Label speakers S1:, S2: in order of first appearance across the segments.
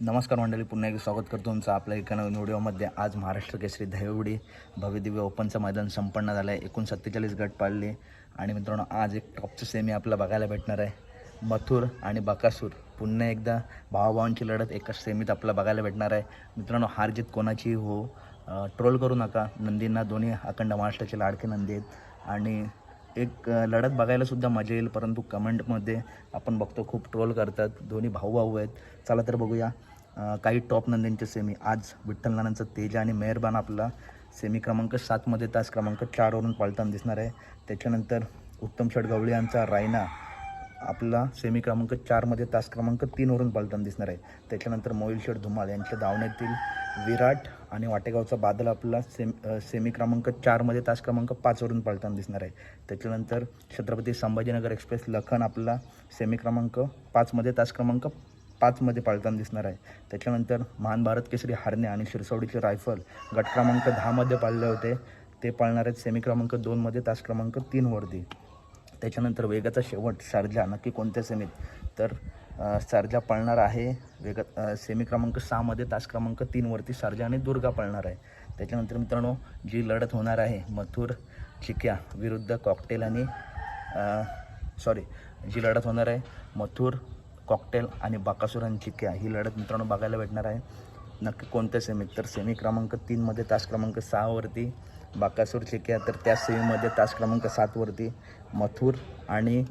S1: नमस्कार मंडळी पुन्हा एकदा स्वागत करतो तुमचं आपल्या एका नवीन व्हिडिओमध्ये आज महाराष्ट्र केसरी दहिवडी भव्यदिव्य ओपनचं मैदान संपन्न झालं आहे एकूण सत्तेचाळीस गट पाडले. आणि मित्रांनो आज एक टॉपचं सेमी आपल्याला बघायला भेटणार आहे. मथुर आणि बकासूर. पुन्हा एकदा भावाभावांची लढत एकाच सेमीत आपल्याला बघायला भेटणार आहे. मित्रांनो हार जीत कोणाची हो? ट्रोल करू नका. नंदींना दोन्ही अखंड महाराष्ट्राचे लाडके नंदी आहेत. आणि एक लढत बघायलासुद्धा मजा येईल परंतु कमेंटमध्ये आपण बघतो खूप ट्रोल करतात. दोन्ही भाऊ भाऊ आहेत. चला तर बघूया. काही टॉप नंदींचे सेमी आज विठ्ठल नानांचं तेज आणि मेहरबान आपला सेमी क्रमांक सातमध्ये तास क्रमांक चारवरून पाळताना दिसणार आहे. त्याच्यानंतर उत्तम शडगवळे यांचा रायना आपला सेमी क्रमांक चारमध्ये तास क्रमांक तीनवरून पालताना दिसणार आहे. त्याच्यानंतर मोहिल शेठ धुमाल यांच्या धावण्यातील विराट आणि वाटेगावचा बादल आपला सेम सेमी क्रमांक चारमध्ये तास क्रमांक पाचवरून पालताना दिसणार आहे. त्याच्यानंतर छत्रपती संभाजीनगर एक्सप्रेस लखन आपला सेमी क्रमांक पाचमध्ये तास क्रमांक पाचमध्ये पाळताना दिसणार आहे. त्याच्यानंतर महान भारत केसरी हारणे आणि शिरसवडीचे रायफल गट क्रमांक दहामध्ये पाळले होते. ते पाळणार आहेत सेमी क्रमांक दोनमध्ये तास क्रमांक तीनवरती त्याच्यानंतर वेगाचा शेवट सारजा नक्की कोणत्या सेमीत तर सारजा पळणार आहे. वेग सेमी क्रमांक सहामध्ये तास क्रमांक तीनवरती सारजा आणि दुर्गा पळणार आहे. त्याच्यानंतर मित्रांनो जी लढत होणार आहे मथुर चिक्या विरुद्ध कॉकटेल आणि सॉरी जी लढत होणार आहे मथुर कॉकटेल आणि बाकासुरांची क्या ही लढत मित्रांनो बघायला भेटणार आहे. नक्की कोणत्या सेमीत तर सेमी क्रमांक तीनमध्ये तास क्रमांक सहावरती बाकासूर चिक्या तर त्या सेमीमध्ये तास क्रमांक सातवरती मथुर आणि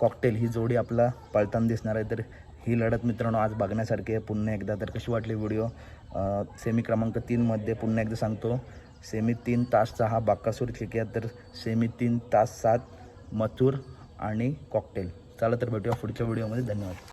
S1: कॉकटेल ही जोडी आपला पळताना दिसणार आहे. तर ही लढत मित्रांनो आज बघण्यासारखी आहे. पुन्हा एकदा तर कशी वाटली व्हिडिओ सेमी क्रमांक तीनमध्ये पुन्हा एकदा सांगतो. सेमी तीन तासचा हा बाकासूर चिक्या तर सेमी तीन तास सात मथुर आणि कॉकटेल. चला तर भेटूया पुढच्या व्हिडिओमध्ये धन्यवाद